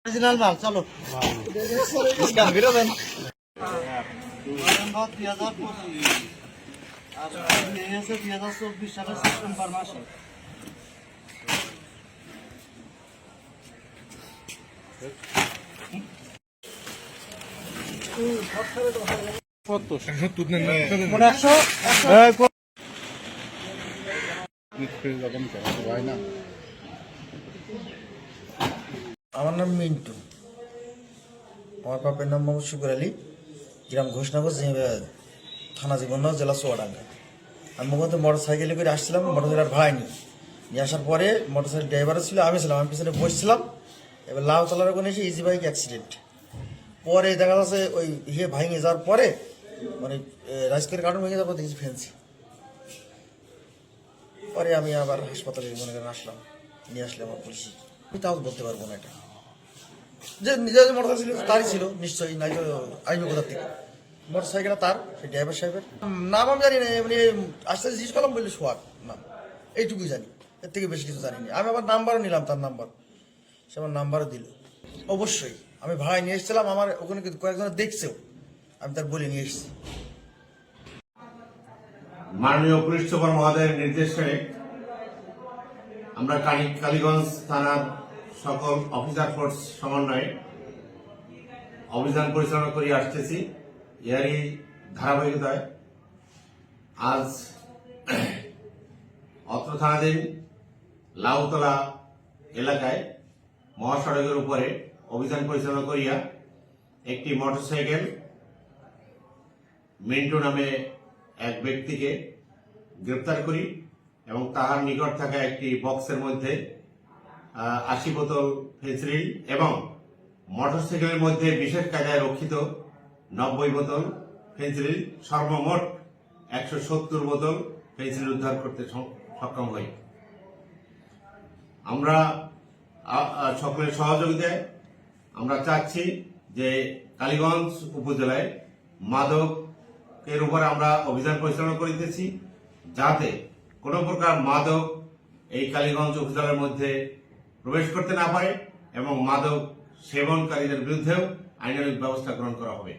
Original মাল চলো scan করে দুই হাজার পঁচিশ আর এই হচ্ছে দুই হাজার চব্বিশ সালের সেপ্টেম্বর মাসে মানে একশো আমার নাম মিন্টু। আমার বাপের নাম মোহাম্মদ শুকুর আলী। গ্রাম ঘোষনগর জি- থানা জীবননগর, জেলা চুয়াডাঙ্গা। আমি মূলত মোটর সাইকেলে করে আসছিলাম মোটর সাইকেল ভাড়ায় নিয়ে। নিয়ে আসার পরে মোটর সাইকেল ড্রাইভারও ছিল, আমি ছিলাম, আমি পিছনে বসছিলাম। এবার লাউ তলার ওখানে এসে ইজি বাইক অ্যাক্সিডেন্ট পরে দেখা যাচ্ছে ওই ইয়ে ভাঙে যাওয়ার পরে মানে রাজকের কার্টুন ভেঙে যাওয়ার পর দেখছি ফেন্সি পরে আমি আবার হাসপাতালে মনে করেন আসলাম। নিয়ে আসলে আমার পুলিশি। আমি তাও বলতে পারব না এটা। যে নিজের যে মোটর ছিল, তারই ছিল, নিশ্চয়ই, নাই তো আইবি কোথার থেকে? মোটর সাইকেলটা তার সেই ড্রাইভার সাহেবের। নাম আমি জানি না এমনি আস্তে আস্তে জিজ্ঞেস করলাম, বললে সোহাগ নাম। এইটুকুই জানি, এর থেকে বেশি কিছু জানি না আমি আবার নাম্বারও নিলাম তার নাম্বার। সে আমার নাম্বারও দিল। অবশ্যই, আমি ভাড়ায় নিয়ে এসেছিলাম, আমার ওখানে কয়েকজনে দেখছেও। আমি তার বলে নিয়ে এসেছি। মাননীয় পুলিশ সুপার মহোদয়ের নির্দেশে আমরা কালী- কালীগঞ্জ থানার সকল অফিসার ফোর্স সমন্বয়ে অভিযান পরিচালনা করে আসতেছি। এরই ধারাবাহিকতায় আজ অত্র থানাধীন লাউতলা এলাকায় মহাসড়কের উপরে অভিযান পরিচালনা করিয়া একটি মোটরসাইকেল মিন্টু নামে এক ব্যক্তিকে গ্রেপ্তার করি এবং তাহার নিকট থাকা একটি বক্সের মধ্যে আশি বোতল ফেন্সিল এবং মোটরসাইকেলের মধ্যে বিশেষ কায়দায় রক্ষিত নব্বই বোতল ফেন্সিল সর্বমোট একশো সত্তর বোতল পেন্সিল উদ্ধার করতে সক্ষম হই। আমরা সকলের সহযোগিতায় আমরা চাচ্ছি যে কালীগঞ্জ উপজেলায় মাদকের উপর আমরা অভিযান পরিচালনা করিতেছি যাতে কোনো প্রকার মাদক এই কালীগঞ্জ উপজেলার মধ্যে প্রবেশ করতে না পারে এবং মাদক সেবনকারীদের বিরুদ্ধেও আইনানুক ব্যবস্থা গ্রহণ করা হবে।